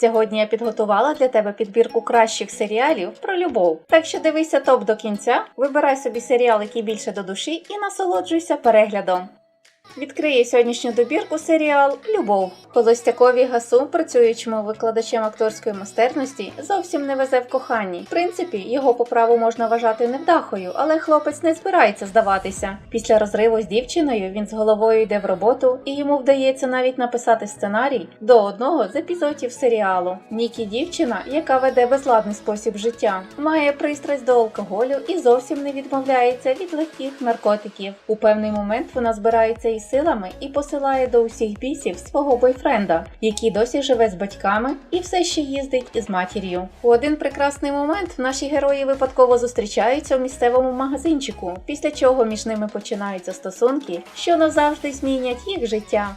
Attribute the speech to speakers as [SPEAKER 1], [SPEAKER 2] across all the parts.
[SPEAKER 1] Сьогодні я підготувала для тебе підбірку кращих серіалів про любов. Так що дивися топ до кінця, вибирай собі серіал, який більше до душі, і насолоджуйся переглядом. Відкриє сьогоднішню добірку серіал Любов. Холостякові Гасу, працюючому викладачем акторської майстерності, зовсім не везе в коханні. В принципі, його по праву можна вважати невдахою, але хлопець не збирається здаватися. Після розриву з дівчиною він з головою йде в роботу, і йому вдається навіть написати сценарій до одного з епізодів серіалу. Нікі дівчина, яка веде безладний спосіб життя, має пристрасть до алкоголю і зовсім не відмовляється від легких наркотиків. У певний момент вона збирається із силами і посилає до усіх бісів свого бойфренда, який досі живе з батьками і все ще їздить із матір'ю. У один прекрасний момент наші герої випадково зустрічаються в місцевому магазинчику, після чого між ними починаються стосунки, що назавжди змінять їх життя.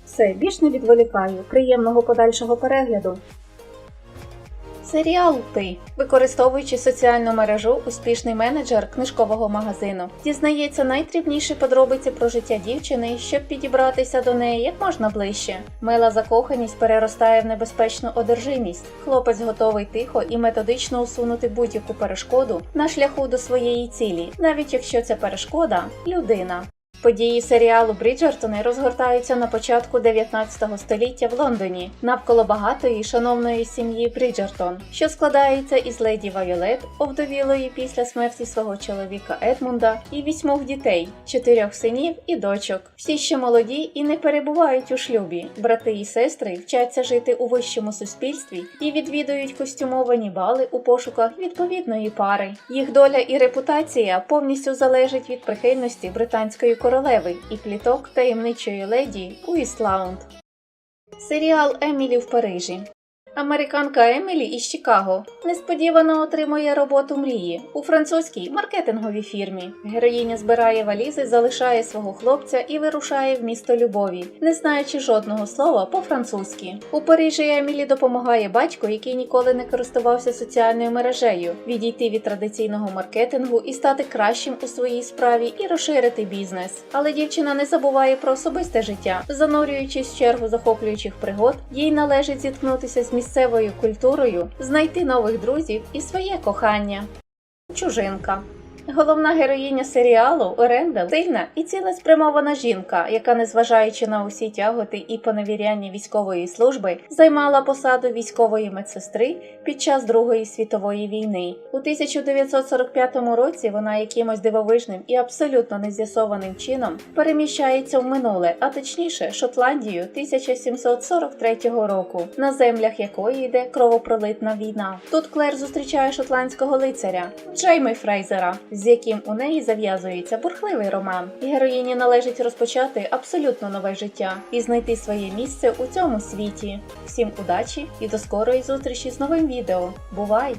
[SPEAKER 1] Все, більш не відволікаю. Приємного подальшого перегляду. Серіал Ти, використовуючи соціальну мережу, успішний менеджер книжкового магазину, дізнається найдрібніші подробиці про життя дівчини, щоб підібратися до неї як можна ближче. Мила закоханість переростає в небезпечну одержимість. Хлопець готовий тихо і методично усунути будь-яку перешкоду на шляху до своєї цілі, навіть якщо ця перешкода людина. Події серіалу Бріджертони розгортаються на початку 19 століття в Лондоні навколо багатої шановної сім'ї Бріджертон, що складається із леді Вайолет, овдовілої після смерті свого чоловіка Едмунда, і вісьмох дітей, чотирьох синів і дочок. Всі ще молоді і не перебувають у шлюбі. Брати і сестри вчаться жити у вищому суспільстві і відвідують костюмовані бали у пошуках відповідної пари. Їх доля і репутація повністю залежить від прихильності британської королеви і пліток таємничої леді Уістлаунд. Серіал Емілі в Парижі. Американка Емілі із Чикаго несподівано отримує роботу мрії у французькій маркетинговій фірмі. Героїня збирає валізи, залишає свого хлопця і вирушає в місто любові, не знаючи жодного слова по-французьки. У Парижі Емілі допомагає батько, який ніколи не користувався соціальною мережею, відійти від традиційного маркетингу і стати кращим у своїй справі і розширити бізнес. Але дівчина не забуває про особисте життя, занурюючись в чергу захоплюючих пригод, їй належить зіткнутися з місцевою культурою, знайти нових друзів і своє кохання. Чужинка. Головна героїня серіалу Орендел сильна і цілеспрямована жінка, яка, незважаючи на усі тяготи і поневіряння військової служби, займала посаду військової медсестри під час Другої світової війни. У 1945 році вона якимось дивовижним і абсолютно нез'ясованим чином переміщається в минуле, а точніше Шотландію 1743 року, на землях якої йде кровопролитна війна. Тут Клер зустрічає шотландського лицаря Джейми Фрейзера з яким у неї зав'язується бурхливий роман, і героїні належить розпочати абсолютно нове життя і знайти своє місце у цьому світі. Всім удачі і до скорої зустрічі з новим відео. Бувай!